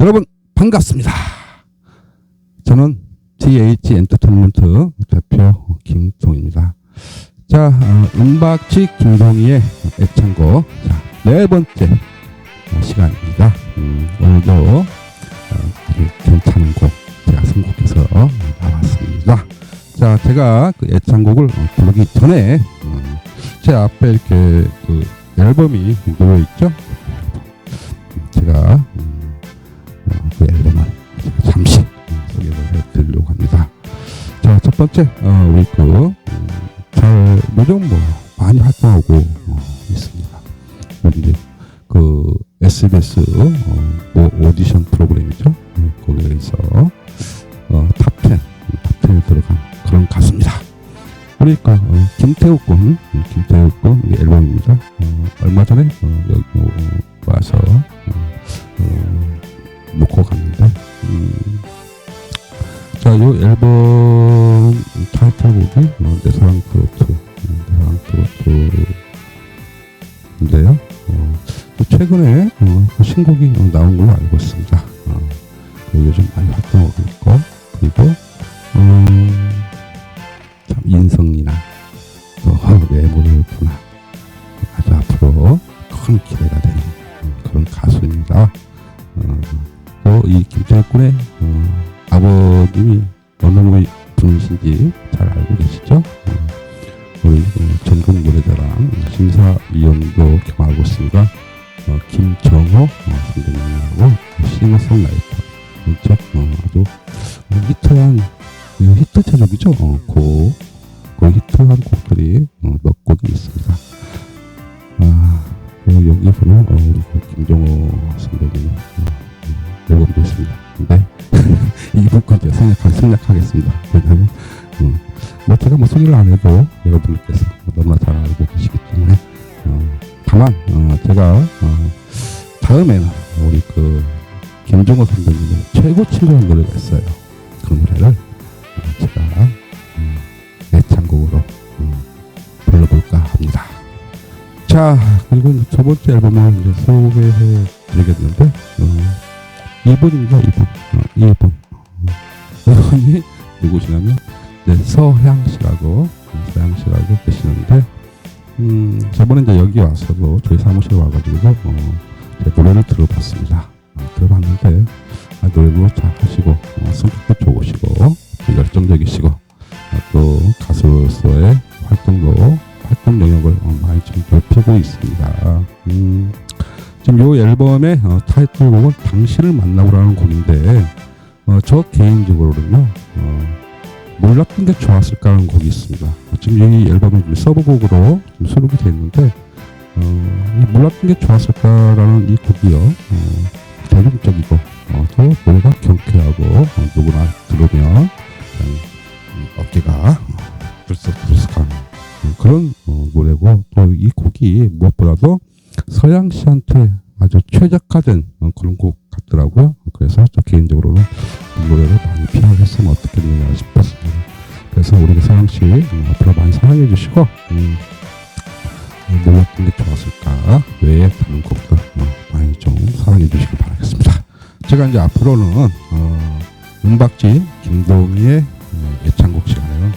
여러분 반갑습니다. 저는 DH 엔터테인먼트 대표 김동입니다. 자, 어, 음박지 김동희의 애창곡 자, 네 번째 시간입니다. 음, 오늘도 어, 괜찮은 곡 제가 선곡해서 나왔습니다. 자, 제가 그 애창곡을 어, 부르기 전에 음, 제 앞에 이렇게 그 앨범이 놓여 있죠. 제가 번째 어, 우리 그 음, 잘 요즘 뭐 많이 활동하고 어, 있습니다. 우리 그 SBS 어, 뭐 오디션 프로그램이죠. 어, 거기에서 어, 탑10 탑10에 들어간 그런 가수입니다. 그러니까 어, 김태욱 군 음, 김태욱 군이 앨범입니다. 어, 얼마 전에 어, 여기 어, 와서 어, 어, 놓고 갔는데 음, 자, 이 앨범 타이틀곡이 어, 내 사랑 트로트 음, 내 사랑 트로트인데요. 어, 또 최근에 어, 그 신곡이 어, 나온 걸로 알고 있습니다. 어, 그 요즘 많이 활동하고 있고 그리고 어, 어, 선배님하고 싱어송라이터 진짜 어, 아주 어, 히트한 이 히트 제목이죠. 어, 그, 그 히트한 곡들이 어, 몇 곡이 있습니다. 아, 그리고 여기 보면 어, 그 김정호 선배님 어, 음, 앨범도 있습니다. 근데 이 부분 제가 생략하, 생략하겠습니다. 왜냐하면 음, 뭐 제가 뭐 소개를 안 해도 여러분들께서 너무나 잘 알고 계시기 때문에 어, 다만 어, 제가 어, 다음에는 우리 그 김종호 선배님의 최고 친구한 노래가 있어요. 그 노래를 어, 제가 음, 애창곡으로 음, 불러볼까 합니다. 자 그리고 두 번째 앨범을 이제 소개해 드리겠는데 어, 2번입니다. 2번. 어, 2번. 이분이 누구시냐면 네, 서향 씨라고 음, 서향 씨라고 계시는데 음, 저번에 이제 여기 와서도 저희 사무실에 와가지고 어, 제 노래를 들어봤습니다. 어, 들어봤는데 아, 노래도 잘 하시고 어, 성격도 좋으시고 또 열정적이시고 어, 또 가수로서의 활동도 활동 영역을 어, 많이 좀 넓히고 있습니다. 음, 지금 이 앨범의 어, 타이틀곡은 당신을 만나고라는 곡인데 어, 저 개인적으로는요 어, 몰랐던 게 좋았을까라는 곡이 있습니다. 어, 지금 이 앨범이 서브곡으로 좀 수록이 됐는데 어, 이 몰랐던 게 좋았을까라는 이 곡이요 어, 대중적이고 어, 또 노래가 경쾌하고 어, 누구나 들으면 음, 어깨가 들썩들썩한 어, 그런 어, 노래고 또 이 곡이 무엇보다도 서양 씨한테 아주 최적화된 어, 그런 곡 같더라고요. 그래서 저 개인적으로는 이 노래를 많이 피하겠으면 어떻게 되냐 싶었습니다. 그래서 우리 서양 씨 음, 앞으로 많이 사랑해 주시고 음, 음, 몰랐던 게 좋았을까 외에 다른 곡들 어, 많이 좀 사랑해 주시길 바라겠습니다. 제가 이제 앞으로는 어, 음박지 김동희의 어, 애창곡 시간에는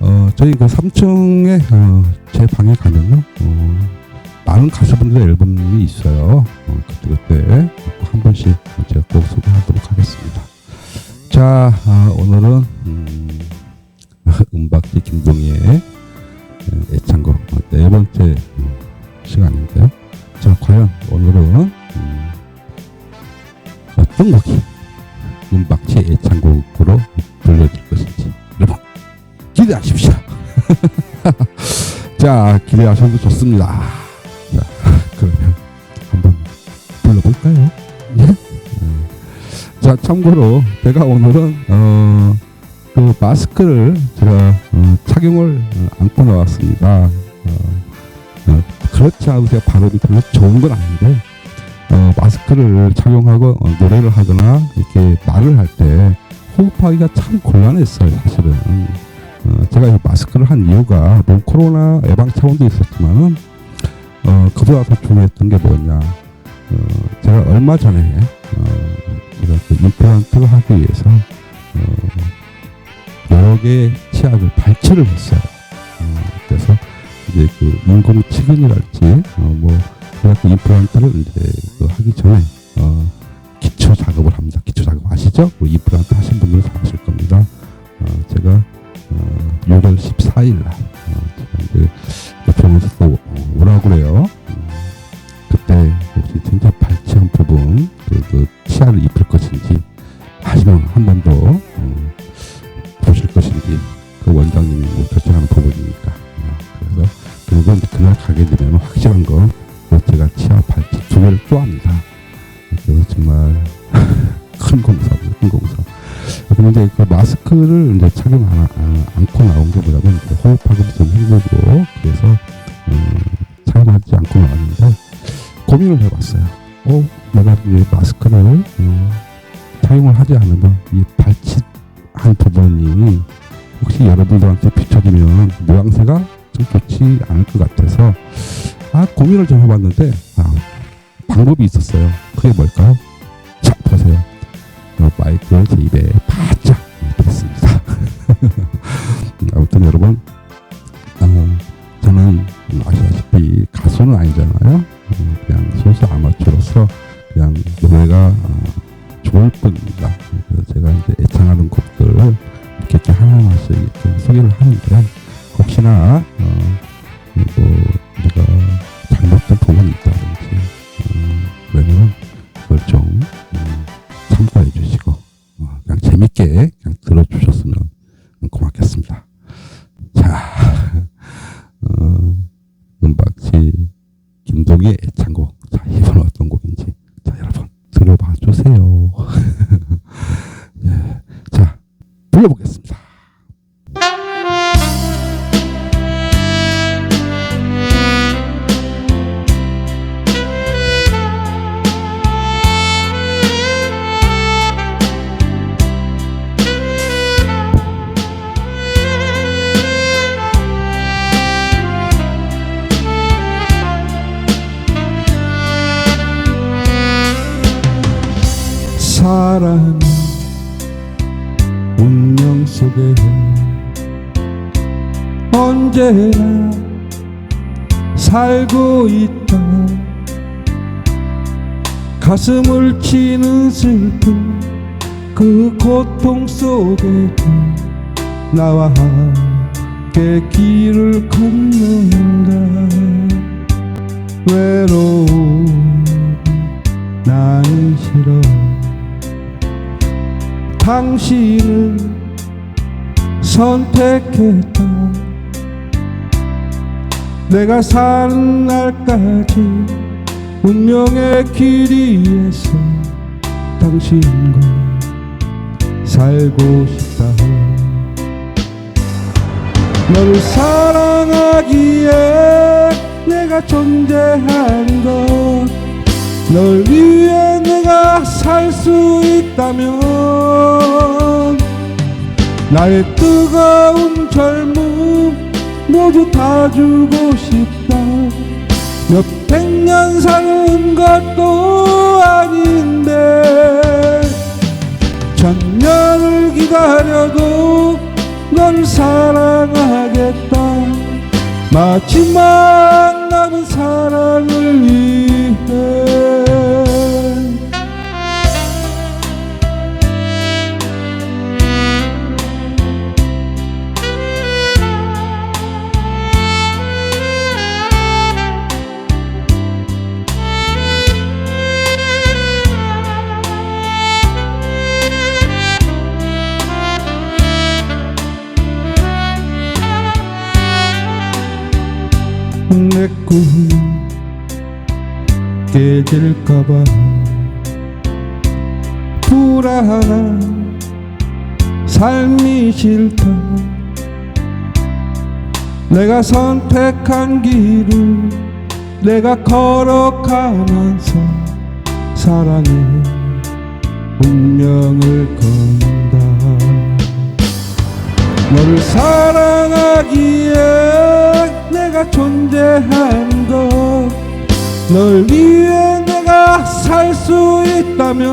어, 저희 그 3층에 어, 제 방에 가면요. 어, 많은 가수분들의 앨범이 있어요. 어, 그때그때 한 번씩 제가 꼭 소개하도록 하겠습니다. 자, 아, 오늘은 음, 음박지 김동희의 에, 애창곡 어, 네 번째 음, 시간인데요. 자, 과연 오늘은 음, 어떤 곡이 음박지 애창곡으로 들려줄 것인지 여러분 기대하십시오. 자, 기대하셔도 좋습니다. 자, 그러면 한번 불러볼까요? 예? 음. 자, 참고로 제가 오늘은 어, 그 마스크를 제가 어, 착용을 어, 안고 나왔습니다. 어, 어, 그렇지 제가 발음이 별로 좋은 건 아닌데 어, 마스크를 착용하고 어, 노래를 하거나 이렇게 말을 할 때 호흡하기가 참 곤란했어요, 사실은. 어, 제가 이 마스크를 한 이유가 뭐 코로나 예방 차원도 있었지만은 어, 그보다 더 중요했던 게 뭐냐. 어, 제가 얼마 전에 어, 임플란트를 하기 위해서 어, 여러 개의 치약을 발치를 했어요. 어, 그래서 이제 그 인공 치근이랄지 어, 뭐 그래갖고 임플란트를 이제 그 하기 전에 어, 기초 작업을 합니다. 기초 작업 아시죠? 우리 임플란트 하신 분들은 다 아실 겁니다. 어, 제가 어, 6월 14일 날 어, 제가 이제 병원에서 그 원장님이 뭐 결정하는 부분이니까 어, 그래서 그리고 그날 가게 되면 확실한 건 제가 치아 발치 두 개를 또 합니다. 그래서 정말 큰 공사입니다. 큰 공사. 그런데 그 마스크를 이제 착용 안, 아, 않고 나온 것보다는 호흡하기도 좀 힘들고 그래서 음, 사용하지 않고 나왔는데 고민을 해봤어요. 어, 내가 이 마스크를 어, 사용을 하지 않으면 이 부분이 혹시 여러분들한테 비춰지면 모양새가 좀 좋지 않을 것 같아서 아 고민을 좀 해봤는데 아, 방법이 있었어요. 그게 뭘까요? 자 보세요. 어, 마이크를 제 입에 바짝 댔습니다. 아무튼 여러분 어, 저는 아시다시피 가수는 아니잖아요. 어, 그냥 소수 아마추어로서 그냥 노래가 어, 좋을 뿐입니다. 그래서 제가 이제 애창하는 곡들 이렇게, 이렇게 소개를 하는데 혹시나 사랑은 운명 속에 언제나 살고 있다. 가슴을 치는 슬픔 그 고통 속에도 나와 함께 길을 걷는다. 외로운 나는 싫어 당신을 선택했다. 내가 사는 날까지 운명의 길 위에서 당신과 살고 싶다. 너를 사랑하기에 내가 존재하는 것 널 위해 내가 살 수 있다면 나의 뜨거운 젊음 모두 다 주고 싶다. 몇백 년 사는 것도 아닌데 천년을 기다려도 널 사랑하겠다. 마지막 남은 사랑을 위해 내꿈 깨질까봐. 불안한 삶이 싫다. 내가 선택한 길을 내가 걸어가면서 사랑의 운명을 건다. 너를 사랑하기에 내가 존재한 것널 있다면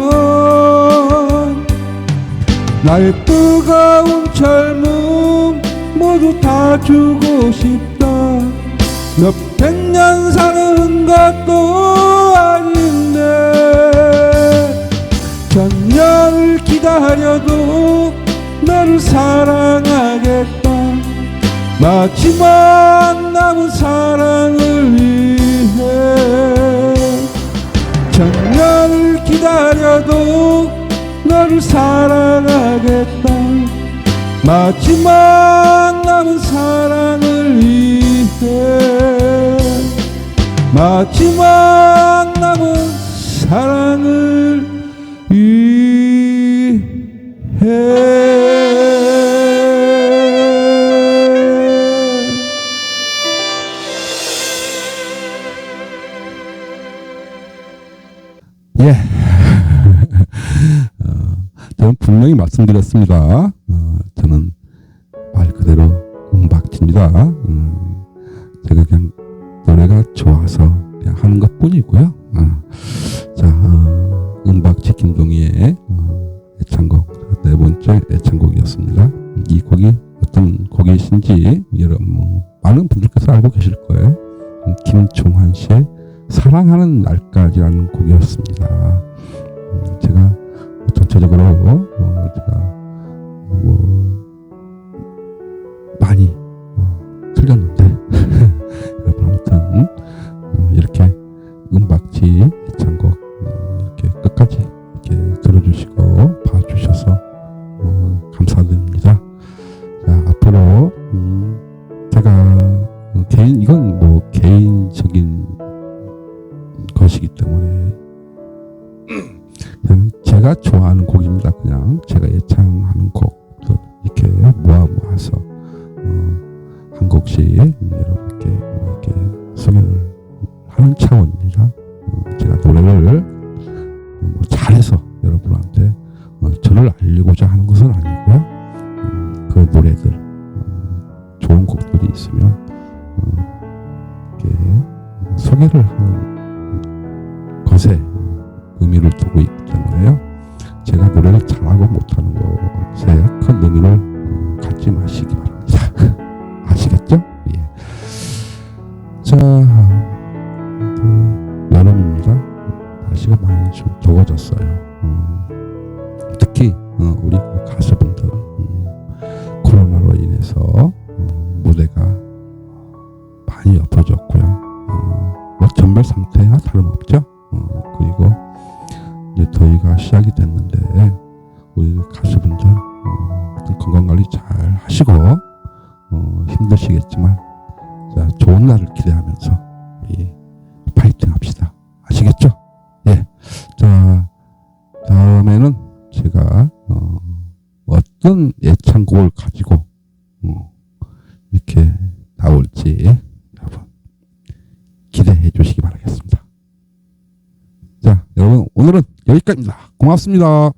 나의 뜨거운 젊음 모두 다 주고 싶다. 몇백 년 사는 것도 아닌데 천년을 기다려도 너를 사랑하겠다. 마지막 남은 사랑을 위해 천년을 기다려도 너를 사랑하겠다. 마지막 남은 사랑을 위해. 마지막 남은 사랑을 말씀드렸습니다. 어, 저는 말 그대로 음박지입니다. 음, 제가 그냥 노래가 좋아서 그냥 하는 것 뿐이고요. 어, 자, 어, 음박지 김동희의 어, 애창곡 네 번째 애창곡이었습니다. 이 곡이 어떤 곡이신지 여러분 뭐, 많은 분들께서 알고 계실 거예요. 음, 김종환 씨의 사랑하는 날까지라는 곡이었습니다. 음, 제가 전체적으로 어, 제가 뭐 많이 어, 틀렸는데 것에 의미를 두고 때문에요. 제가 노래를 잘하고 못하는 것에 큰 의미를 어, 갖지 마시기 바랍니다. 아시겠죠? 예. 자, 그 여름입니다. 날씨가 많이 좀 더워졌어요. 어, 특히 어, 우리 그 가수분들 음, 코로나로 인해서 어, 무대가 많이 엎어졌고요. 어, 뭐 전멸 상태나 다름없죠. 어, 그리고 이제 더위가 시작이 됐는데 우리 가수분들 어, 하여튼 건강 관리 잘 하시고 어, 힘드시겠지만 자, 좋은 날을 기대하면서 우리 파이팅 합시다. 아시겠죠? 예. 자 다음에는 제가 어, 어떤 예창곡을 가지고 어, 이렇게 나올지 여러분 기대해 주시기 바라겠습니다. 자, 여러분 오늘은 여기까지입니다. 고맙습니다.